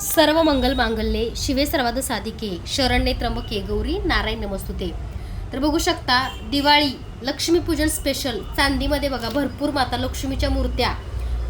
सर्व मंगल मांगल्ये शिवे सर्वाद साधिके शरण्ये त्र्यंबके गौरी नारायण नमस्तुते. तर बघू शकता दिवाळी लक्ष्मीपूजन स्पेशल चांदीमध्ये बघा भरपूर माता लक्ष्मीच्या मूर्त्या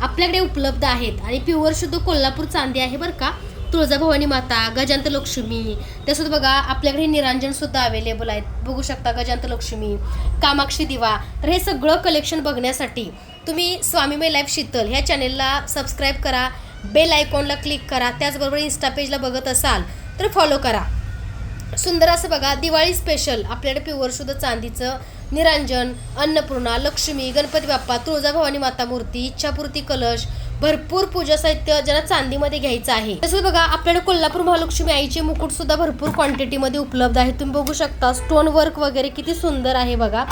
आपल्याकडे उपलब्ध आहेत. आणि प्युअर शुद्ध कोल्हापूर चांदी आहे बरं का. तुळजाभवानी माता गजांत लक्ष्मी त्यासोबत बघा आपल्याकडे निरांजनसुद्धा अवेलेबल आहेत. बघू शकता गजांत लक्ष्मी कामाक्षी दिवा. तर हे सगळं कलेक्शन बघण्यासाठी तुम्ही स्वामी मे लाईफ शीतल ह्या चॅनेलला सबस्क्राईब करा. बेल आयकॉनला क्लिक करा त्याचबरोबर इन्स्टा पेजला बघत असाल तर फॉलो करा. सुंदर असं बघा दिवाळी स्पेशल आपल्याकडे प्युअर शुद्ध चांदीचं निरांजन अन्नपूर्णा लक्ष्मी गणपती बाप्पा तुळजाभवानी माता मूर्ती इच्छापूर्ती कलश भरपूर पूजा साहित्य ज्यांना चांदीमध्ये घ्यायचं आहे. तसंच बघा आपल्याकडे कोल्हापूर महालक्ष्मी आईचे मुकुट सुद्धा भरपूर क्वांटिटीमध्ये उपलब्ध आहे. तुम्ही बघू शकता स्टोन वर्क वगैरे किती सुंदर आहे बघा.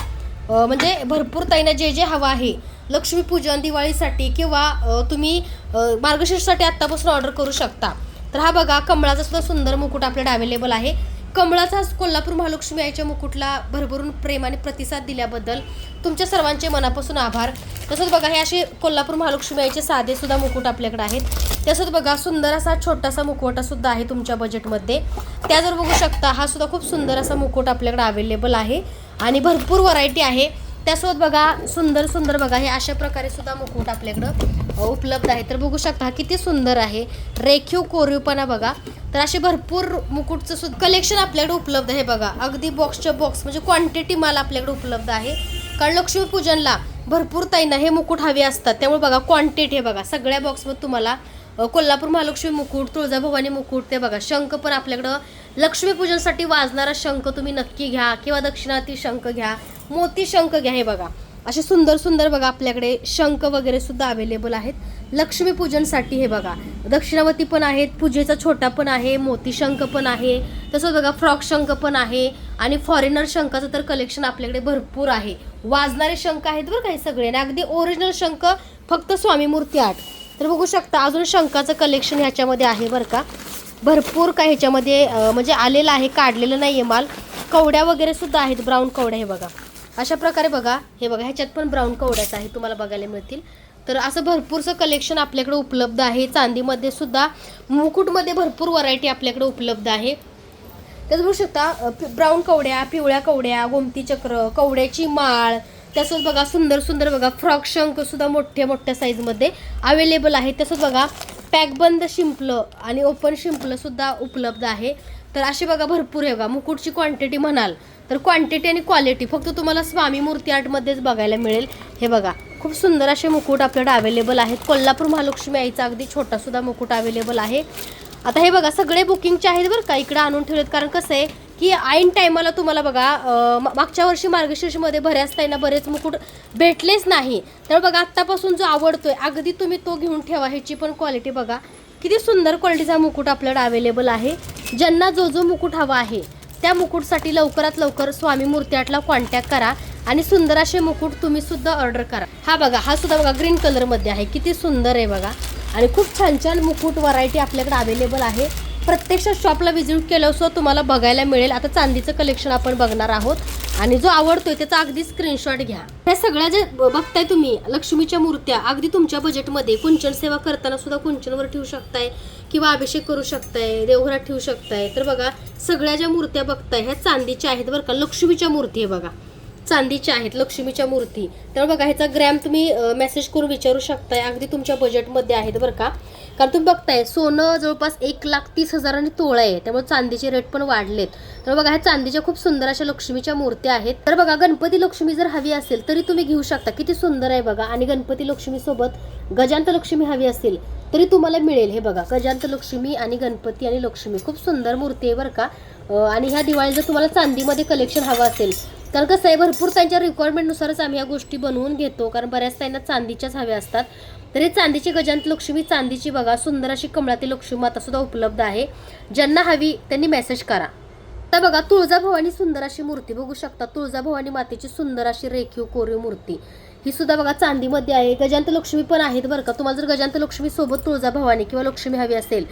म्हणजे भरपूर ताईना जे जे हवं आहे लक्ष्मीपूजन दिवाळीसाठी किंवा तुम्ही मार्गशीर्षसाठी आत्तापासून ऑर्डर करू शकता. तर हा बघा कमळाचा सुद्धा सुंदर मुकुट आपल्याकडे अवेलेबल आहे. कमळाचा कोल्हापूर महालक्ष्मी आईच्या मुकुटला भरभरून प्रेम आणि प्रतिसाद दिल्याबद्दल तुमच्या सर्वांचे मनापासून आभार. तसंच बघा हे असे कोल्हापूर महालक्ष्मी आईचे साधेसुद्धा मुकुट आपल्याकडे आहेत. तसंच बघा सुंदर असा छोटासा मुकवटासुद्धा आहे तुमच्या बजेटमध्ये त्या जर बघू शकता हा सुद्धा खूप सुंदर असा मुकुट आपल्याकडे अवेलेबल आहे. आणि भरपूर व्हरायटी आहे. त्यासोबत बघा सुंदर सुंदर बघा हे अशा प्रकारे सुद्धा मुकुट आपल्याकडं उपलब्ध आहे. तर बघू शकता किती सुंदर आहे. रेखीव कोरीवपणा बघा. तर असे भरपूर मुकुटचं सुद्धा कलेक्शन आपल्याकडे उपलब्ध आहे बघा. अगदी बॉक्सच्या बॉक्स म्हणजे क्वांटिटी माल आपल्याकडे उपलब्ध आहे. कारण लक्ष्मीपूजनला भरपूर ताईना हे मुकुट हवे असतात. त्यामुळे बघा क्वांटिटी हे बघा. सगळ्या बॉक्समध्ये तुम्हाला कोल्हापूर महालक्ष्मी मुकुट तुळजाभवानी मुकुट ते बघा शंख पण आपल्याकडं लक्ष्मीपूजनसाठी वाजणारा शंख तुम्ही नक्की घ्या. किंवा दक्षिणाती शंख घ्या. मोती शंख घ्या हे बघा. असे सुंदर सुंदर बघा आपल्याकडे शंख वगैरे सुद्धा अवेलेबल आहेत. लक्ष्मीपूजनसाठी हे बघा. दक्षिणावती पण आहेत पूजेचा छोटा पण आहे मोती शंख पण आहे. तसंच बघा फ्रॉक शंख पण आहे आणि फॉरेनर शंखाचं तर कलेक्शन आपल्याकडे भरपूर आहे. वाजणारे शंख आहेत बरं काही सगळे. आणि अगदी ओरिजिनल शंख फक्त स्वामी मूर्ती आठ. तर बघू शकता अजून शंखाचं कलेक्शन ह्याच्यामध्ये आहे बरं का. भरपूर काय ह्याच्यामध्ये म्हणजे आलेलं आहे काढलेलं नाही आहे माल. कवड्या वगैरे सुद्धा आहेत ब्राऊन कवड्या हे बघा. अशा प्रकारे बघा हे बघा ह्याच्यात पण ब्राऊन कवड्याच आहे तुम्हाला बघायला मिळतील. तर असं भरपूरसं कलेक्शन आपल्याकडे उपलब्ध आहे. चांदीमध्ये सुद्धा मुकुटमध्ये भरपूर व्हरायटी आपल्याकडे उपलब्ध आहे. त्याच बघू शकता ब्राऊन कवड्या पिवळ्या कवड्या गोमती चक्र कवड्याची माळ तसंच बघा सुंदर सुंदर बघा फ्रॉक शंख सुद्धा मोठ्या मोठ्या साईजमध्ये अवेलेबल आहे. तसंच बघा पॅकबंद शिंपलं आणि ओपन शिंपलं सुद्धा उपलब्ध आहे. तर असे बघा भरपूर आहे बघा. मुकुटची क्वांटिटी म्हणाल तर क्वांटिटी आणि क्वालिटी फक्त तुम्हाला स्वामी मूर्ती आर्टमध्येच बघायला मिळेल. हे बघा खूप सुंदर असे मुकुट आपल्याकडे अवेलेबल आहेत. कोल्हापूर महालक्ष्मी आईचा अगदी छोटासुद्धा मुकुट अवेलेबल आहे. आता हे बघा सगळे बुकिंगचे आहेत बरं का इकडे आणून ठेवलेत. कारण कसं आहे की ऐन टायमाला तुम्हाला बघा मागच्या वर्षी मार्गशीर्षमध्ये बऱ्याच ताईंना बरेच मुकुट भेटलेच नाही. तर बघा आत्तापासून जो आवडतोय अगदी तुम्ही तो घेऊन ठेवा. ह्याची पण क्वालिटी बघा. किती सुंदर क्वालिटीचा मुकुट आपल्याकडे अवेलेबल आहे. ज्यांना जो जो मुकुट हवा आहे त्या मुकुटसाठी लवकरात लवकर स्वामी मूर्ती आर्टला कॉन्टॅक्ट करा आणि सुंदर असे मुकुट तुम्ही सुद्धा ऑर्डर करा. हा बघा हा सुद्धा बघा ग्रीन कलरमध्ये आहे. किती सुंदर आहे बघा. आणि खूप छान छान मुकुट व्हरायटी आपल्याकडे अवेलेबल आहे. प्रत्यक्ष शॉपला व्हिजिट केलं असं तुम्हाला बघायला मिळेल. आता चांदीचं कलेक्शन आपण बघणार आहोत. आणि जो आवडतोय त्याचा अगदी स्क्रीनशॉट घ्या. ह्या सगळ्या जे बघताय तुम्ही लक्ष्मीच्या मूर्त्या अगदी तुमच्या बजेटमध्ये कुंचन सेवा करताना सुद्धा कुंचनवर ठेवू शकताय किंवा अभिषेक करू शकताय देवघरात ठेवू शकताय. तर बघा सगळ्या ज्या मूर्त्या बघताय ह्या चांदीच्या आहेत बरं का. लक्ष्मीच्या मूर्ती आहे बघा. चांदीच्या आहेत लक्ष्मीच्या मूर्ती. तर बघा ह्याचा ग्रॅम तुम्ही मेसेज करून विचारू शकताय. अगदी तुमच्या बजेटमध्ये आहेत बरं का. कारण तुम्ही बघताय सोनं जवळपास एक लाख तीस हजारांनी तोळा आहे. त्यामुळे चांदीचे रेट पण वाढलेत. तर बघा ह्या चांदीच्या खूप सुंदर अशा लक्ष्मीच्या मूर्त्या आहेत. तर बघा गणपती लक्ष्मी जर हवी असेल तरी तुम्ही घेऊ शकता. किती सुंदर आहे बघा. आणि गणपती लक्ष्मी सोबत गजांत लक्ष्मी हवी असेल तरी तुम्हाला मिळेल. हे बघा गजांत लक्ष्मी आणि गणपती आणि लक्ष्मी. खूप सुंदर मूर्ती आहे बरं का. आणि ह्या दिवाळी जर तुम्हाला चांदीमध्ये कलेक्शन हवं असेल तर कसं आहे भरपूर त्यांच्या रिक्वायरमेंटनुसारच आम्ही या गोष्टी बनवून घेतो. कारण बऱ्याच त्यांना चांदीच्याच हव्या असतात. तर हे चांदीची गजांत लक्ष्मी चांदीची बघा सुंदर अशी कमळातील लक्ष्मी माता सुद्धा उपलब्ध आहे. ज्यांना हवी त्यांनी मेसेज करा. तर बघा तुळजाभवानी सुंदर अशी मूर्ती बघू शकता. तुळजाभवानी मातेची सुंदर अशी रेखीव कोरीव मूर्ती. ही सुद्धा बघा चांदीमध्ये आहे. गजांत लक्ष्मी पण आहेत बरं का. तुम्हाला जर गजांत लक्ष्मी सोबत तुळजाभवानी किंवा लक्ष्मी हवी असेल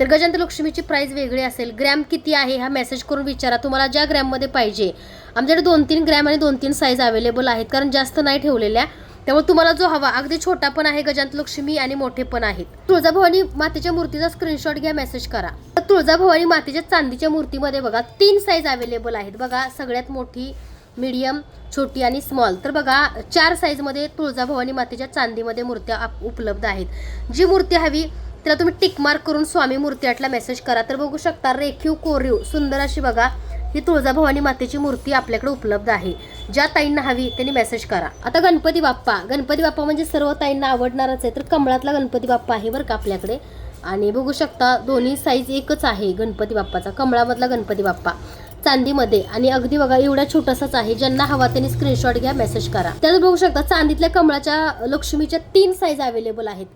तर गजांत लक्ष्मीची प्राइस वेगळी असेल. ग्रॅम किती आहे हा मेसेज करून विचारा. तुम्हाला ज्या ग्रॅममध्ये पाहिजे. आमच्याकडे दोन तीन ग्रॅम आणि दोन तीन साईज अवेलेबल आहेत. कारण जास्त नाही ठेवलेल्या. त्यामुळे तुम्हाला जो हवा अगदी छोटा पण आहे गजांत लक्ष्मी आणि मोठे पण आहेत. तुळजाभवानी मातेच्या मूर्तीचा स्क्रीनशॉट घ्या मेसेज करा. तर तुळजाभवानी मातेच्या चांदीच्या मूर्तीमध्ये बघा तीन साईज अवेलेबल आहेत. बघा सगळ्यात मोठी मीडियम छोटी आणि स्मॉल तर बघा चार साईजमध्ये तुळजाभवानी मातेच्या चांदीमध्ये मूर्त्या आप- उपलब्ध आहेत. जी मूर्ती हवी त्याला तुम्ही टिकमार्क करून स्वामी मूर्ती आटला मेसेज करा. तर बघू शकता रेखीव कोरीव सुंदर अशी बघा ही तुळजाभवानी मातेची मूर्ती आपल्याकडे उपलब्ध आहे. ज्या ताईंना हवी त्यांनी मेसेज करा. आता गणपती बाप्पा. गणपती बाप्पा म्हणजे सर्व ताईंना आवडणारच आहे. तर कमळातला गणपती बाप्पा आहे बरं का आपल्याकडे. आणि बघू शकता दोन्ही साईज एकच आहे गणपती बाप्पाचा. कमळामधला गणपती बाप्पा. चांदीमध्ये. आणि अगदी बघा एवढा छोटासाच आहे. ज्यांना हवा त्यांनी स्क्रीनशॉट घ्या मेसेज करा. त्यात बघू शकता चांदीतल्या कमळाच्या लक्ष्मीच्या तीन साईज अवेलेबल आहेत.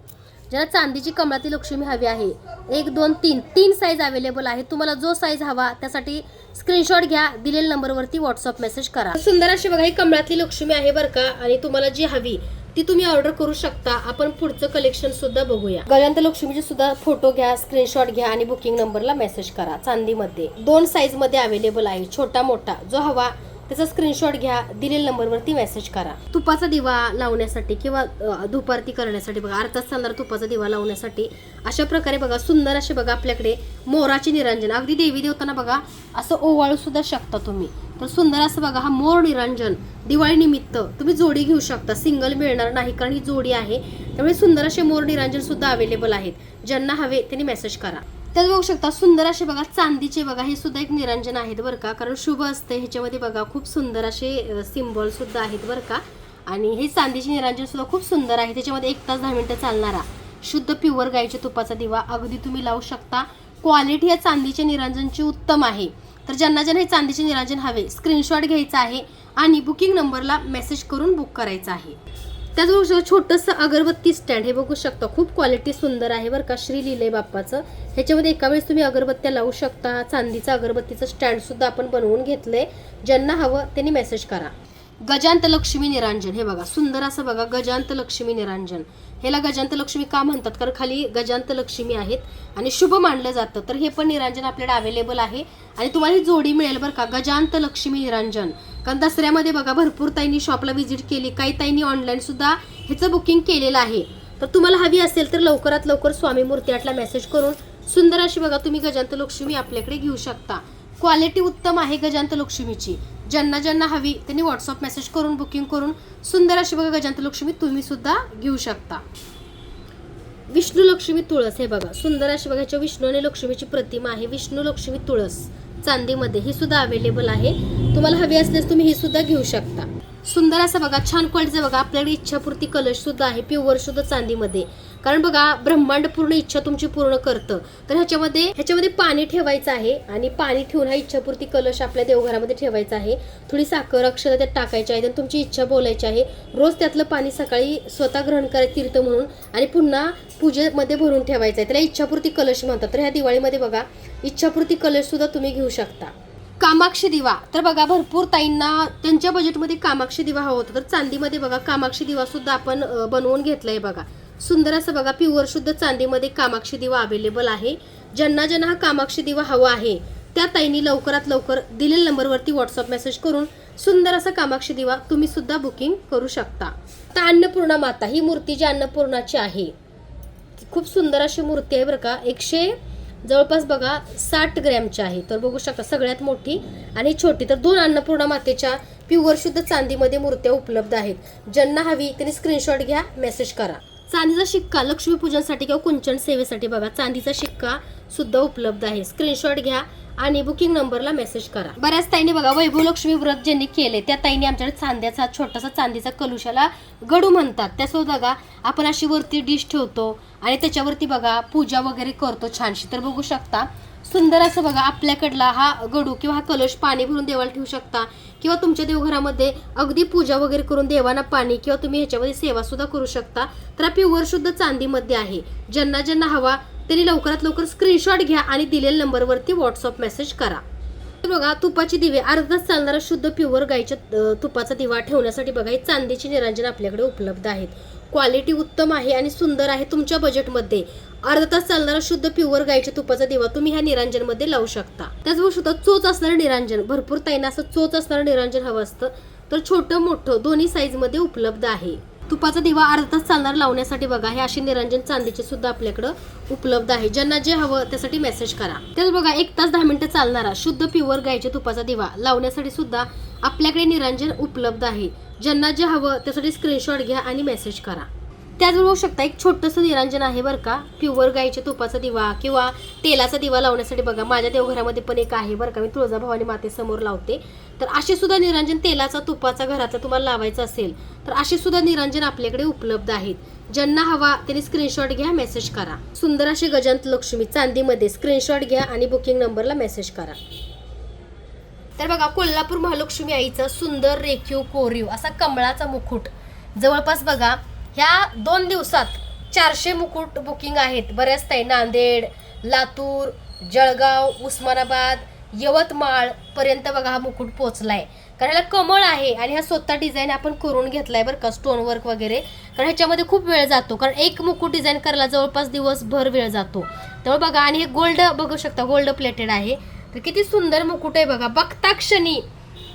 ज्याला चांदीची कमळाची लक्ष्मी हवी आहे. एक दोन तीन. तीन साईज अवेलेबल आहे तुम्हाला जो साईज हवा त्यासाठी स्क्रीनशॉट घ्या दिलेल्या नंबरवरती व्हॉट्सअप मेसेज करा. सुंदर अशी बघा ही कमळातली लक्ष्मी आहे बरं का आणि तुम्हाला जी हवी ती तुम्ही ऑर्डर करू शकता. आपण पुढचं कलेक्शन सुद्धा बघूया. गजांत लक्ष्मीचे सुद्धा फोटो घ्या स्क्रीनशॉट घ्या आणि बुकिंग नंबरला मेसेज करा चांदीमध्ये. दोन साईजमध्ये अवेलेबल आहे छोटा मोठा जो हवा त्याचा स्क्रीनशॉट घ्या दिलेल्या नंबरवरती मेसेज करा. तुपाचा दिवा लावण्यासाठी किंवा अ, करण्यासाठी बघा अर्थात चालणार तुपाचा दिवा लावण्यासाठी अशा प्रकारे बघा सुंदर असे बघा आपल्याकडे मोराचे निरंजन. अगदी देवी देवताना बघा असं ओवाळू सुद्धा शकता तुम्ही. तर सुंदर असं बघा हा मोर निरंजन दिवाळीनिमित्त तुम्ही जोडी घेऊ शकता. सिंगल मिळणार नाही कारण ही जोडी आहे. त्यामुळे सुंदर असे मोर निरंजन सुद्धा अवेलेबल आहेत. ज्यांना हवे त्यांनी मेसेज करा. त्यात बघू शकता सुंदर असे बघा चांदीचे बघा हे सुद्धा एक निरंजन आहेत बरं का. कारण शुभ असते ह्याच्यामध्ये बघा खूप सुंदर असे सिम्बॉल सुद्धा आहेत बरं का. आणि हे चांदीचे निरंजन सुद्धा खूप सुंदर आहे. त्याच्यामध्ये एक तास दहा मिनिटं चालणारा शुद्ध प्युअर गाईच्या तुपाचा दिवा. अगदी तुम्ही लावू शकता. क्वालिटी या चांदीच्या निरंजनची उत्तम आहे. तर ज्यांना ज्यांना हे चांदीचे निरांजन हवे स्क्रीनशॉट घ्यायचा आहे आणि बुकिंग नंबरला मेसेज करून बुक करायचं आहे. त्याचबरोबर छोटंसं अगरबत्ती स्टँड हे बघू शकता. खूप क्वालिटी सुंदर आहे बरं का श्री लिले बाप्पाचं. ह्याच्यामध्ये एका वेळेस तुम्ही अगरबत्त्या लावू शकता. चांदीचं अगरबत्तीचं स्टँडसुद्धा आपण बनवून घेतलंय. ज्यांना हवं त्यांनी मेसेज करा. गजांत लक्ष्मी निरांजन हे बघा सुंदर असं बघा गजांत लक्ष्मी निरांजन. ह्याला गजांत लक्ष्मी का म्हणतात? कारण खाली गजांत लक्ष्मी आहेत आणि शुभ मानलं जातं. तर हे पण निरांजन आपल्याकडे अवेलेबल आहे. आणि तुम्हाला ही जोडी मिळेल बरं का गजांत लक्ष्मी निरांजन. कारण दसऱ्यामध्ये बघा भरपूर ताईंनी शॉपला व्हिजिट केली. काही ताईंनी ऑनलाईन सुद्धा ह्याचं बुकिंग केलेलं आहे. तर तुम्हाला हवी असेल तर लवकरात लवकर स्वामी मूर्ती आटला मेसेज करून सुंदर अशी बघा तुम्ही गजांत लक्ष्मी आपल्याकडे घेऊ शकता. क्वालिटी उत्तम आहे गजांत लक्ष्मीची. ज्यांना ज्यांना हवी त्यांनी व्हॉट्सअप मेसेज करून बुकिंग करून सुंदर अशी बघा गजांत लक्ष्मी तुम्ही सुद्धा घेऊ शकता. विष्णू लक्ष्मी तुळस हे बघा सुंदर अशी बघा ह्याच्या विष्णू आणि लक्ष्मीची प्रतिमा आहे. विष्णू लक्ष्मी तुळस. चांदीमध्ये ही सुद्धा अवेलेबल आहे. तुम्हाला हवी असल्यास तुम्ही ही सुद्धा घेऊ शकता. सुंदर असं बघा छान क्वालिटीचं बघा. आपल्याकडे इच्छापूर्ती कलश सुद्धा आहे प्युअर सुद्धा चांदीमध्ये. कारण बघा ब्रह्मांड पूर्ण इच्छा तुमची पूर्ण करतं. तर ह्याच्यामध्ये ह्याच्यामध्ये पाणी ठेवायचं आहे आणि पाणी ठेवून हा इच्छापूर्ती कलश आपल्या देवघरामध्ये ठेवायचा आहे. थोडी साखर अक्षर त्यात टाकायची आहे आणि तुमची इच्छा बोलायची आहे. रोज त्यातलं पाणी सकाळी स्वतः ग्रहण करायचं तीर्थ म्हणून आणि पुन्हा पूजेमध्ये भरून ठेवायचं आहे. त्याला इच्छापूर्ती कलश म्हणतात. तर ह्या दिवाळीमध्ये बघा इच्छापूर्ती कलश सुद्धा तुम्ही घेऊ शकता. कामाक्षी दिवा. तर बघा भरपूर ताईंना त्यांच्या बजेटमध्ये कामाक्षी दिवा हवा होता. तर चांदीमध्ये बघा कामाक्षी दिवा सुद्धा आपण बनवून घेतला आहे बघा. सुंदर असं बघा प्युअर शुद्ध चांदीमध्ये कामाक्षी दिवा अवेलेबल आहे. ज्यांना ज्यांना हा कामाक्षी दिवा हवा आहे त्या ताईंनी लवकरात लवकर दिलेल्या नंबरवरती व्हॉट्सअप मेसेज करून सुंदर असा कामाक्षी दिवा तुम्ही सुद्धा बुकिंग करू शकता. तर अन्नपूर्णा माता ही मूर्ती जी अन्नपूर्णाची आहे खूप सुंदर अशी मूर्ती आहे बरं का. एकशे जवळपास बघा साठ ग्रॅमची आहे. तर बघू शकता सगळ्यात मोठी आणि छोटी. तर दोन अन्नपूर्णा मातेच्या प्युअर शुद्ध चांदीमध्ये मूर्त्या उपलब्ध आहेत. ज्यांना हवी त्यांनी स्क्रीनशॉट घ्या मेसेज करा. चांदीचा शिक्का लक्ष्मीपूजनसाठी किंवा कुंचन सेवेसाठी बघा चांदीचा शिक्का सुद्धा उपलब्ध आहे. स्क्रीनशॉट घ्या आणि बुकिंग नंबरला मेसेज करा. बऱ्याच ताईंनी बघा वैभव लक्ष्मी व्रत ज्यांनी केले त्या ताईने आमच्याकडे चांद्याचा छोटासा चांदीचा कलुशाला गडू म्हणतात. त्यासोबत बघा आपण अशी वरती डिश ठेवतो आणि त्याच्यावरती बघा पूजा वगैरे करतो छानशी. तर बघू शकता सुंदर असं बघा आपल्याकडला हा गडू किंवा हा कलश पाणी भरून देवाला ठेवू शकता. किंवा तुमच्या देवघरामध्ये अगदी पूजा वगैरे करून देवांना पाणी किंवा तुम्ही ह्याच्यामध्ये सेवा सुद्धा करू शकता. तर प्युअर शुद्ध चांदीमध्ये आहे. ज्यांना ज्यांना हवा त्यांनी लवकरात लवकर स्क्रीनशॉट घ्या आणि दिलेल्या नंबरवरती व्हॉट्सअप मेसेज करा. तर बघा तुपाची दिवे अर्धा चालणारा शुद्ध प्युअर गाईच्या तुपाचा दिवा ठेवण्यासाठी बघा हे चांदीची निरांजन आपल्याकडे उपलब्ध आहेत. क्वालिटी उत्तम आहे आणि सुंदर आहे तुमच्या बजेटमध्ये अर्धा तास चालणारा शुद्ध प्युअर गाईच्या तुपाचा दिवा तुम्ही ह्या निरांजनमध्ये लावू शकता. त्याचबरोबर सुद्धा चोच असणारं निरांजन भरपूर ताईंना असं चोच असणारं निरांजन हवं असतं. तर छोटं मोठं दोन्ही साईजमध्ये उपलब्ध आहे. तुपाचा दिवा अर्धा तास चालणार लावण्यासाठी बघा. हे असे निरंजन चांदीचे सुद्धा आपल्याकडं उपलब्ध आहे. ज्यांना जे हवं त्यासाठी मेसेज करा. त्याच बघा एक तास दहा मिनिटं चालणारा शुद्ध प्युअर गायचे तुपाचा दिवा लावण्यासाठी सुद्धा आपल्याकडे निरंजन उपलब्ध आहे. ज्यांना जे हवं त्यासाठी स्क्रीनशॉट घ्या आणि मेसेज करा. त्याचबरोबर बघू शकता एक छोटंसं निरंजन आहे बरं का. प्युअर गाईच्या तुपाचा दिवा किंवा तेलाचा दिवा लावण्यासाठी बघा. माझ्या देवघरामध्ये पण एक आहे बरं का. मी तुळजाभवानी मातेसमोर लावते. तर असे सुद्धा निरंजन तेलाचा तुपाचा घराचा तुम्हाला लावायचं असेल तर असे सुद्धा निरंजन आपल्याकडे उपलब्ध आहेत. ज्यांना हवा त्यांनी स्क्रीनशॉट घ्या मेसेज करा. सुंदर अशी गजंत लक्ष्मी चांदीमध्ये स्क्रीनशॉट घ्या आणि बुकिंग नंबरला मेसेज करा. तर बघा कोल्हापूर महालक्ष्मी आईचं सुंदर रेखीव कोरीव असा कमळाचा मुकुट. जवळपास बघा ह्या दोन दिवसात चारशे मुकुट बुकिंग आहेत. बऱ्याच काही नांदेड लातूर जळगाव उस्मानाबाद यवतमाळ पर्यंत बघा हा मुकुट पोचलाय कारण ह्याला कमळ आहे आणि हा स्वतः डिझाईन आपण करून घेतलाय बरं का स्टोनवर्क वगैरे. कारण ह्याच्यामध्ये खूप वेळ जातो. कारण एक मुकुट डिझाईन करायला जवळपास दिवसभर वेळ जातो. त्यामुळे बघा आणि हे गोल्ड बघू शकता गोल्ड प्लेटेड आहे. तर किती सुंदर मुकुट आहे बघा. बघता क्षणी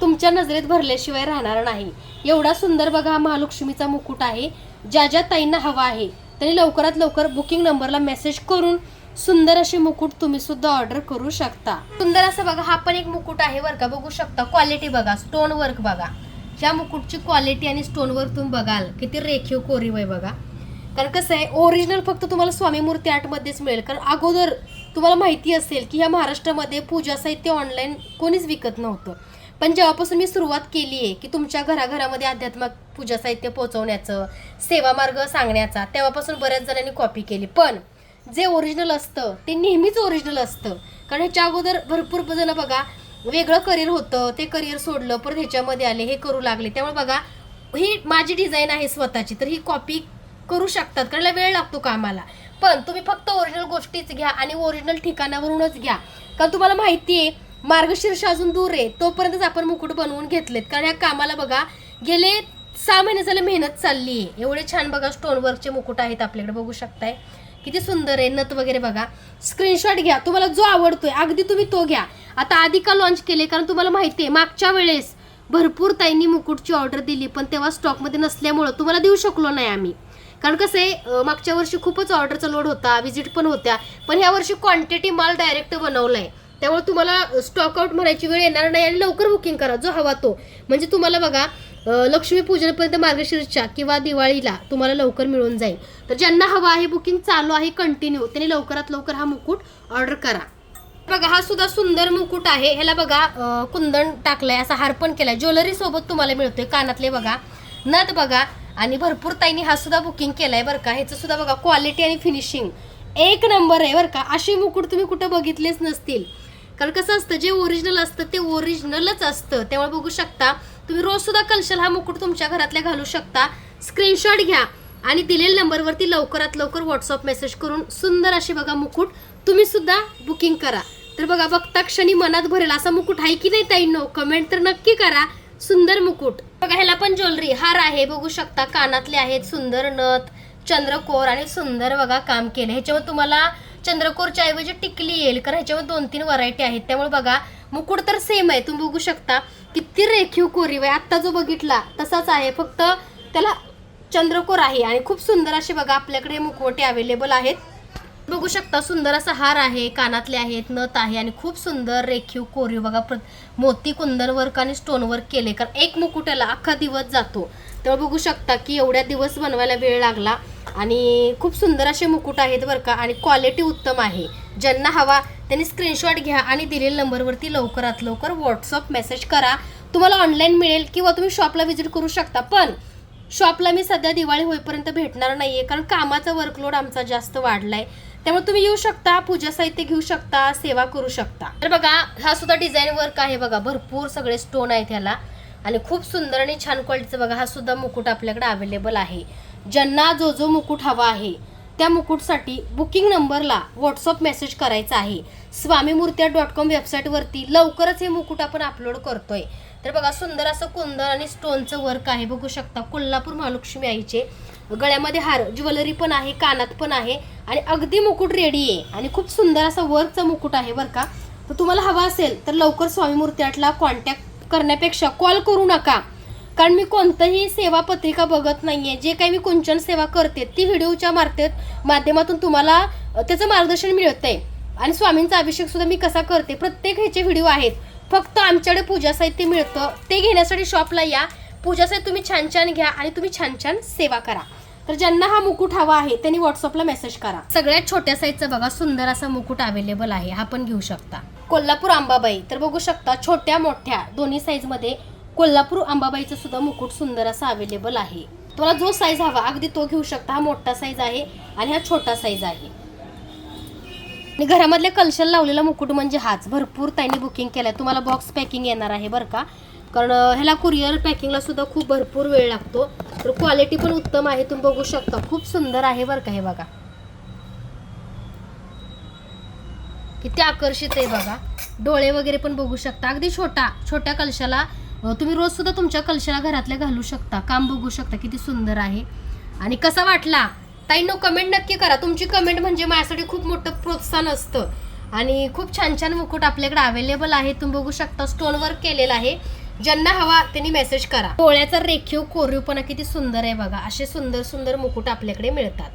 तुमच्या नजरेत भरल्याशिवाय राहणार नाही. एवढा सुंदर बघा हा महालक्ष्मीचा मुकुट आहे. ज्या ज्या ताईंना हवा आहे त्यांनी लवकरात लवकर बुकिंग नंबरला मेसेज करून सुंदर असे मुकुट तुम्ही सुद्धा ऑर्डर करू शकता. सुंदर असं बघा हा पण एक मुकुट आहे बरं का. बघू शकता क्वालिटी बघा स्टोन वर्क बघा. ह्या मुकुटची क्वालिटी आणि स्टोन वर्क तुम्ही बघाल. किती रेखीव कोरीव आहे बघा. कारण कसं आहे ओरिजिनल फक्त तुम्हाला स्वामी मूर्ती आर्टमध्येच मिळेल. कारण अगोदर तुम्हाला माहिती असेल की ह्या महाराष्ट्रामध्ये पूजा साहित्य ऑनलाईन कोणीच विकत नव्हतं. पण जेव्हापासून मी सुरुवात केली आहे की तुमच्या घराघरामध्ये अध्यात्मिक पूजा साहित्य पोहोचवण्याचं सेवा मार्ग सांगण्याचा तेव्हापासून बऱ्याच जणांनी कॉपी केली. पण जे ओरिजिनल असतं ते नेहमीच ओरिजिनल असतं. कारण ह्याच्या अगोदर भरपूर जण बघा वेगळं करिअर होतं ते करिअर सोडलं परत ह्याच्यामध्ये आले हे करू लागले. त्यामुळे बघा ही माझी डिझाईन आहे स्वतःची तर ही कॉपी करू शकतात कारण वेळ लागतो कामाला. पण तुम्ही फक्त ओरिजिनल गोष्टीच घ्या आणि ओरिजिनल ठिकाणावरूनच घ्या. कारण तुम्हाला माहिती आहे मार्गशीर्ष अजून दूर आहे. तोपर्यंतच आपण मुकुट बनवून घेतलेत. कारण या कामाला बघा गेले सहा महिने झाले मेहनत चालली आहे एवढे छान बघा स्टोनवर्कचे मुकुट आहेत आपल्याकडे. बघू शकताय. किती सुंदर आहे नथ वगैरे बघा. स्क्रीनशॉट घ्या. तुम्हाला जो आवडतोय अगदी तुम्ही तो घ्या. आता आधी का लॉन्च केले? कारण तुम्हाला माहिती आहे मागच्या वेळेस भरपूर ताईंनी मुकुटची ऑर्डर दिली पण तेव्हा स्टॉकमध्ये नसल्यामुळं तुम्हाला देऊ शकलो नाही आम्ही. कारण कसं आहे मागच्या वर्षी खूपच ऑर्डरचा लोड होता व्हिजिट पण होत्या. पण ह्या वर्षी क्वांटिटी माल डायरेक्ट बनवलाय. त्यामुळे तुम्हाला स्टॉकआउट म्हणायची वेळ येणार नाही आणि लवकर बुकिंग करा जो हवा तो. म्हणजे तुम्हाला बघा लक्ष्मी पूजनपर्यंत मार्गशीर्षच्या किंवा दिवाळीला तुम्हाला लवकर मिळून जाईल. तर ज्यांना हवा आहे बुकिंग चालू आहे कंटिन्यू त्यांनी लवकरात लवकर हा मुकुट ऑर्डर करा. बघा हा सुद्धा सुंदर मुकुट आहे. ह्याला बघा कुंदन टाकलाय असा हार पण केलाय. ज्वेलरी सोबत तुम्हाला मिळतोय कानातले बघा. नथ बघा आणि भरपूर ताईंनी हा सुद्धा बुकिंग केलाय बरं का. ह्याचं सुद्धा बघा क्वालिटी आणि फिनिशिंग एक नंबर आहे बरं का. असे मुकुट तुम्ही कुठं बघितलेच नसतील. कारण कसं असतं जे ओरिजिनल असतं ते ओरिजिनलच असतं. त्यामुळे बघू शकता तुम्ही रोज सुद्धा कलशल हा मुकुट तुमच्या घरातल्या घालू शकता. स्क्रीनशॉट घ्या आणि दिलेल्या नंबरवरती लवकरात लवकर व्हॉट्सअप मेसेज करून सुंदर असे बघा मुकुट तुम्ही सुद्धा बुकिंग करा. तर बघा बघता क्षणी मनात भरेल असा मुकुट आहे की नाही ताईंनो कमेंट तर नक्की करा. सुंदर मुकुट. बघा ह्याला पण ज्वेलरी हार आहे बघू शकता. कानातले आहेत सुंदर नथ चंद्रकोर आणि सुंदर बघा काम केलं. ह्याच्यावर तुम्हाला चंद्रकोरच्या ऐवजी टिकली येईल. कारण ह्याच्यावर दोन तीन व्हरायटी आहेत. त्यामुळे बघा मुकुड तर सेम आहे. तुम्ही बघू शकता. किती रेखीव कोरीव आहे. आत्ता जो बघितला तसाच आहे. फक्त त्याला चंद्रकोर आहे. आणि खूप सुंदर असे बघा आपल्याकडे मुखवटे अवेलेबल आहेत. बघू शकता सुंदर असा हार आहे कानातले आहेत नथ आहे आणि खूप सुंदर रेखीव कोरीव बघा प्र मोती कुंदन वर्क आणि स्टोन वर्क केले. कारण एक मुकुट्याला अख्खा दिवस जातो. तेव्हा बघू शकता की एवढ्या दिवस बनवायला वेळ लागला आणि खूप सुंदर असे मुकुट आहेत बरं का आणि क्वालिटी उत्तम आहे. ज्यांना हवा त्यांनी स्क्रीनशॉट घ्या आणि दिलेल्या नंबरवरती लवकरात लवकर व्हॉट्सअप मेसेज करा. तुम्हाला ऑनलाईन मिळेल किंवा तुम्ही शॉपला व्हिजिट करू शकता. पण शॉपला मी सध्या दिवाळी होईपर्यंत भेटणार नाही आहे कारण कामाचा वर्कलोड आमचा जास्त वाढला आहे त्यामुळे तुम्ही येऊ शकता पूजा साहित्य घेऊ शकता सेवा करू शकता. तर बघा हा सुद्धा डिझाईन वर्क आहे बघा. भरपूर सगळे स्टोन आहेत ह्याला. आणि खूप सुंदर आणि छान क्वालिटीचं बघा हा सुद्धा मुकुट आपल्याकडे अवेलेबल आहे. ज्यांना जो जो मुकुट हवा आहे त्या मुकुटसाठी बुकिंग नंबरला व्हॉट्सअप मेसेज करायचा आहे. स्वामी मूर्त्या डॉट कॉम वेबसाईटवरती लवकरच हे मुकुट आपण अपलोड करतोय. तर बघा सुंदर असं कुंदन आणि स्टोनचं वर्क आहे. बघू शकता कोल्हापूर महालक्ष्मी आईचे. गळ्यामध्ये हार ज्वेलरी पण आहे कानात पण आहे आणि अगदी मुकुट रेडी आहे. आणि खूप सुंदर असा वर्कचा मुकुट आहे बरं का. तर तुम्हाला हवा असेल तर लवकर स्वामी मूर्ती कॉन्टॅक्ट करण्यापेक्षा कॉल करू नका. कारण मी कोणतंही सेवा पत्रिका बघत आहे जे काही मी कुंचन सेवा करते ती व्हिडिओच्या मार्फत माध्यमातून तुम्हाला त्याचं मार्गदर्शन मिळतंय. आणि स्वामींचा अभिषेक सुद्धा मी कसा करते प्रत्येक ह्याचे व्हिडिओ आहेत. फक्त आमच्याकडे पूजा साहित्य मिळतं. ते घेण्यासाठी शॉपला या. पूजा साहित्य तुम्ही छान छान घ्या आणि तुम्ही छान छान सेवा करा. तर ज्यांना हा मुकुट हवा आहे त्यांनी व्हॉट्सअपला मेसेज करा. सगळ्यात छोट्या साईजचा बघा सुंदर असा मुकुट अवेलेबल आहे. हा पण घेऊ शकता. कोल्हापूर आंबाबाई तर बघू शकता छोट्या मोठ्या दोन्ही साईजमध्ये कोल्हापूर आंबाबाईचा सुद्धा मुकुट सुंदर असा अवेलेबल आहे. तुम्हाला जो साईज हवा अगदी तो घेऊ शकता. हा मोठा साईज आहे आणि हा छोटा साईज आहे. आणि घरामधल्या कलशल लावलेला मुकुट म्हणजे हाच. भरपूर त्यांनी बुकिंग केलाय. तुम्हाला बॉक्स पॅकिंग येणार आहे बरं का? कारण ह्याला कुरिअर पॅकिंगला सुद्धा खूप भरपूर वेळ लागतो. तर क्वालिटी पण उत्तम आहे. तुम्ही बघू शकता. खूप सुंदर आहे बरं का हे बघा. किती आकर्षित आहे बघा. डोळे वगैरे पण बघू शकता. अगदी छोटा छोट्या कलशाला तुम्ही रोज सुद्धा तुमच्या कलशाला घरातल्या घालू शकता. काम बघू शकता. किती सुंदर आहे. आणि कसा वाटला? ताईंनो कमेंट नक्की करा. तुमची कमेंट म्हणजे माझ्यासाठी खूप मोठं प्रोत्साहन असतं. आणि खूप छान छान मुकुट आपल्याकडे अवेलेबल आहे. तुम्ही बघू शकता स्टोन वर्क केलेला आहे. ज्यांना हवा त्यांनी मेसेज करा. डोळ्याचा रेखीव कोरीवपणा किती सुंदर आहे बघा. असे सुंदर सुंदर मुकुट आपल्याकडे मिळतात.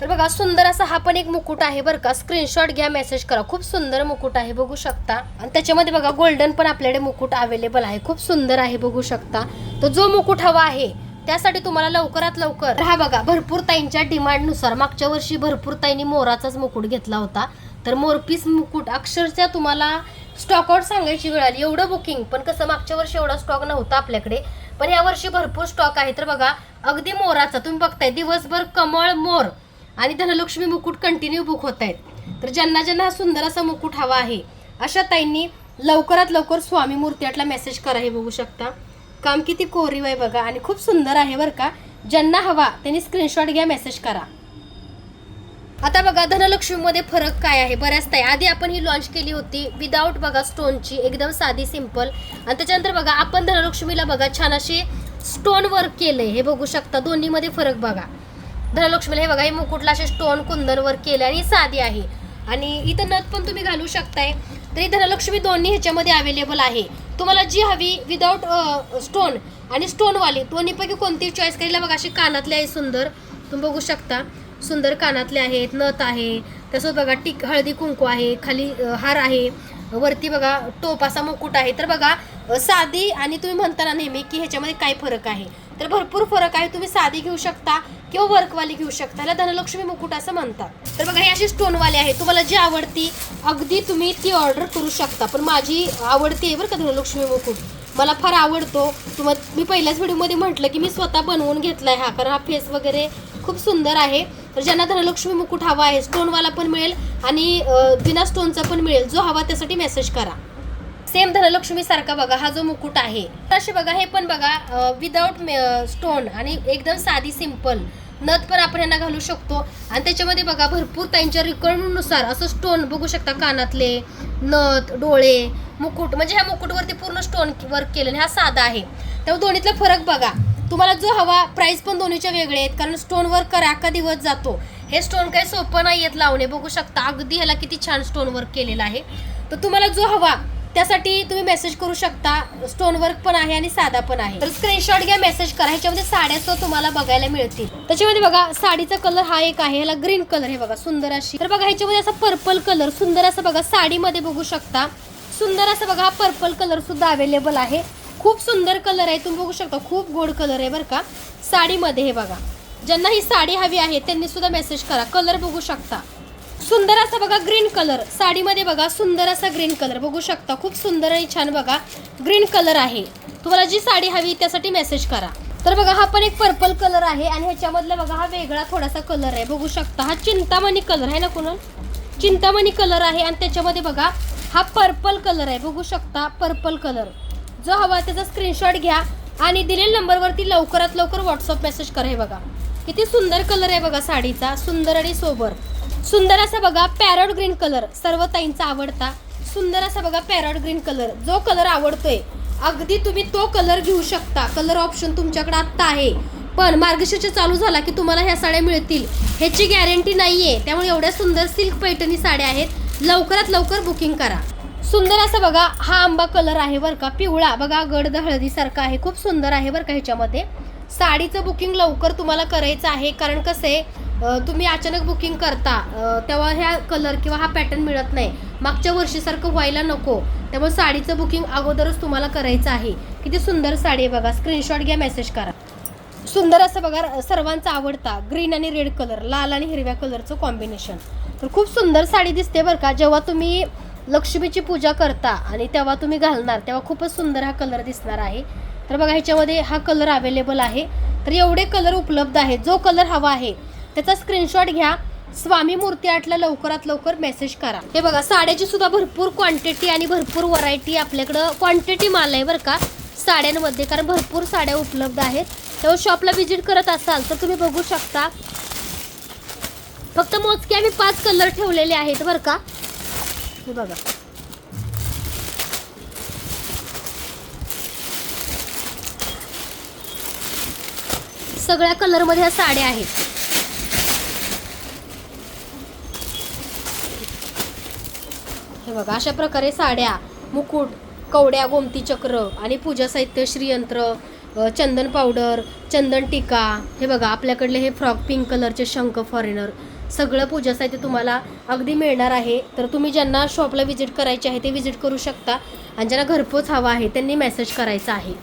तर बघा सुंदर असा हा पण एक मुकुट आहे बरं का. स्क्रीनशॉट घ्या मेसेज करा. खूप सुंदर मुकुट आहे बघू शकता. आणि त्याच्यामध्ये बघा गोल्डन पण आपल्याकडे मुकुट अवेलेबल आहे. खूप सुंदर आहे बघू शकता. तर जो मुकुट हवा आहे त्यासाठी तुम्हाला लवकरात लवकर हा बघा भरपूर ताईंच्या डिमांडनुसार मागच्या वर्षी भरपूर ताईंनी मोराचाच मुकुट घेतला होता. तर मोरपीस मुकुट अक्षरशः तुम्हाला स्टॉकआउट सांगायची वेळ आली. एवढं बुकिंग पण कसं मागच्या वर्षी एवढा स्टॉक नव्हता आपल्याकडे. पण या वर्षी भरपूर स्टॉक आहे. तर बघा अगदी मोराचा तुम्ही बघताय दिवसभर कमळ मोर आणि धनलक्ष्मी मुकुट कंटिन्यू बुक होत आहेत. तर ज्यांना ज्यांना हा सुंदर असा मुकुट हवा आहे अशा ताईंनी लवकरात लवकर स्वामी मूर्तीआटला मेसेज करा हे बघू शकता. काम किती कोरीव आहे बघा आणि खूप सुंदर आहे बरं का. ज्यांना हवा त्यांनी स्क्रीनशॉट घ्या मेसेज करा. आता बघा धनलक्ष्मीमध्ये फरक काय आहे? बऱ्याच ताई आधी आपण ही लॉन्च केली होती विदाऊट बघा स्टोनची एकदम साधी सिंपल आणि त्याच्यानंतर बघा आपण धनलक्ष्मीला बघा छान अशी स्टोन वर्क केलंय. हे बघू शकता दोन्हीमध्ये फरक बघा. धनलक्ष्मीला हे बघा हे मुकुटला असे स्टोन कुंदन वर्क केले आणि साधी आहे. आणि इथं नथ पण तुम्ही घालू शकताय. तरी धनलक्ष्मी दोन्ही ह्याच्यामध्ये अवेलेबल आहे. तुम्हाला जी हवी विदाऊट स्टोन आणि स्टोनवाली दोन्हीपैकी कोणती चॉईस करायला बघा अशी कानातले आहे सुंदर. तुम्ही बघू शकता. सुंदर कानातले आहेत नथ आहे. तसंच बघा टिक हळदी कुंकू आहे खाली हार आहे. वरती बघा टोप असा मुकुट आहे. तर बघा साधी आणि तुम्ही म्हणताना नेहमी की ह्याच्यामध्ये काय फरक आहे? तर भरपूर फरक आहे. तुम्ही साधी घेऊ शकता. किंवा वर्कवाली घेऊ शकता. याला धनलक्ष्मी मुकुट असं म्हणतात. तर बघा हे अशी स्टोनवाली आहे. तुम्हाला जी आवडती अगदी तुम्ही ती ऑर्डर करू शकता. पण माझी आवडती आहे बरं का धनलक्ष्मी मुकुट. मला फार आवडतो. तुम्हाला मी पहिल्याच व्हिडिओमध्ये म्हटलं की मी स्वतः बनवून घेतला आहे हा कारण हा फेस वगैरे खूप सुंदर आहे. तर ज्यांना धनलक्ष्मी मुकुट हवा आहे स्टोनवाला पण मिळेल आणि बिना स्टोनचा पण मिळेल. जो हवा त्यासाठी मेसेज करा. सेम धनलक्ष्मी सारखा बघा हा जो मुकुट आहे. तसे बघा हे पण बघा विदाऊट स्टोन आणि एकदम साधी सिंपल नथ पण आपण यांना घालू शकतो. आणि त्याच्यामध्ये बघा भरपूर त्यांच्या रिक्वायरमेंटनुसार असं स्टोन बघू शकता कानातले नथ डोळे मुकुट. म्हणजे ह्या मुकुटवरती पूर्ण स्टोन वर्क केलं आणि हा साधा आहे. त्यामुळे दोन्हीतला फरक बघा. तुम्हाला जो हवा प्राईस पण दोन्हीच्या वेगळे आहेत कारण स्टोन वर्क करा अख्खा दिवस जातो. हे स्टोन काही सोपं नाही आहेत लावणे बघू शकता. अगदी ह्याला किती छान स्टोन वर्क केलेलं आहे. तर तुम्हाला जो हवा त्यासाठी तुम्ही मेसेज करू शकता. स्टोन वर्क पण आहे आणि साधा पण आहे. तर स्क्रीनशॉट घ्या मेसेज करा. ह्याच्यामध्ये साड्या सुद्धा तुम्हाला बघायला मिळतील. त्याच्यामध्ये बघा साडीचा कलर हा एक आहे. ह्याला ग्रीन कलर हे बघा सुंदर अशी. तर बघा ह्याच्यामध्ये असा पर्पल कलर सुंदर असं बघा साडीमध्ये बघू शकता. सुंदर असं बघा हा पर्पल कलर सुद्धा अवेलेबल आहे. खूप सुंदर कलर आहे. तुम्ही बघू शकता खूप गोड कलर आहे बरं का. साडीमध्ये हे बघा. ज्यांना ही साडी हवी आहे त्यांनी सुद्धा मेसेज करा. कलर बघू शकता. सुंदर असा बघा ग्रीन कलर. साडीमध्ये बघा सुंदर असा ग्रीन कलर. बघू शकता खूप सुंदर आणि छान बघा ग्रीन कलर आहे. तुम्हाला जी साडी हवी त्यासाठी मेसेज करा. तर बघा हा पण एक पर्पल कलर आहे आणि ह्याच्यामधला बघा हा वेगळा थोडासा कलर आहे. बघू शकता हा चिंतामणी कलर आहे ना कुणाल? चिंतामणी कलर आहे आणि त्याच्यामध्ये बघा हा पर्पल कलर आहे. बघू शकता पर्पल कलर. जो हवा त्याचा स्क्रीनशॉट घ्या आणि दिलेल्या नंबरवरती लवकरात लवकर व्हॉट्सअप मेसेज करा हे बघा. किती सुंदर कलर आहे बघा साडीचा सुंदर आणि सोबर. सुंदर असा बघा पॅरॉट ग्रीन कलर सर्व ताईंचा आवडता. सुंदर असा बघा पॅरॉट ग्रीन कलर. जो कलर आवडतोय अगदी तुम्ही तो कलर घेऊ शकता. कलर ऑप्शन तुमच्याकडे आत्ता आहे. पण मार्गशीर्ष चालू झाला की तुम्हाला ह्या साड्या मिळतील. ह्याची गॅरंटी नाही आहे त्यामुळे एवढ्या सुंदर सिल्क पैठणी साड्या आहेत. लवकरात लवकर बुकिंग करा. सुंदर असं बघा हा आंबा कलर आहे बरं का पिवळा. बघा गडद हळदीसारखा आहे. खूप सुंदर आहे बरं का ह्याच्यामध्ये. साडीचं बुकिंग लवकर तुम्हाला करायचं आहे. कारण कसं आहे तुम्ही अचानक बुकिंग करता तेव्हा ह्या कलर किंवा हा पॅटर्न मिळत नाही. मागच्या वर्षीसारखं व्हायला नको. त्यामुळे साडीचं बुकिंग अगोदरच तुम्हाला करायचं आहे. किती सुंदर साडी आहे बघा. स्क्रीनशॉट घ्या मेसेज करा. सुंदर असं बघा सर्वांचा आवडता. ग्रीन आणि रेड कलर लाल आणि हिरव्या कलरचं कॉम्बिनेशन तर खूप सुंदर साडी दिसते बरं का. जेव्हा तुम्ही लक्ष्मीची पूजा करता आणि तेव्हा तुम्ही घालणार तेव्हा खूपच सुंदर हा कलर दिसणार आहे. तर बघा ह्याच्यामध्ये हा कलर अवेलेबल आहे. तर एवढे कलर उपलब्ध आहेत. जो कलर हवा आहे त्याचा स्क्रीनशॉट घ्या. स्वामी मूर्ती आठला लवकरात लवकर मेसेज करा. हे बघा साड्याची सुद्धा भरपूर क्वांटिटी आणि भरपूर व्हरायटी आपल्याकडं क्वांटिटी माल आहे बरं का. साड्यांमध्ये कारण भरपूर साड्या उपलब्ध आहेत. तेव्हा शॉपला व्हिजिट करत असाल तर तुम्ही बघू शकता. फक्त मोजके आम्ही पाच कलर ठेवलेले आहेत बरं का. हे बघा. सगळ्या कलरमध्ये ह्या साड्या आहेत. हे बघा अशा प्रकारे साड्या मुकुट कवड्या गोमती चक्र आणि पूजा साहित्य श्रीयंत्र चंदन पावडर चंदन टिका हे बघा आपल्याकडले हे फ्रॉक पिंक कलरचे शंख फॉरेनर सगळं पूजा साहित्य तुम्हाला अगदी मिळणार आहे. तर तुम्ही ज्यांना शॉपला व्हिजिट करायचे आहे ते व्हिजिट करू शकता. आणि ज्यांना घरपोच हवा आहे त्यांनी मेसेज करायचा आहे.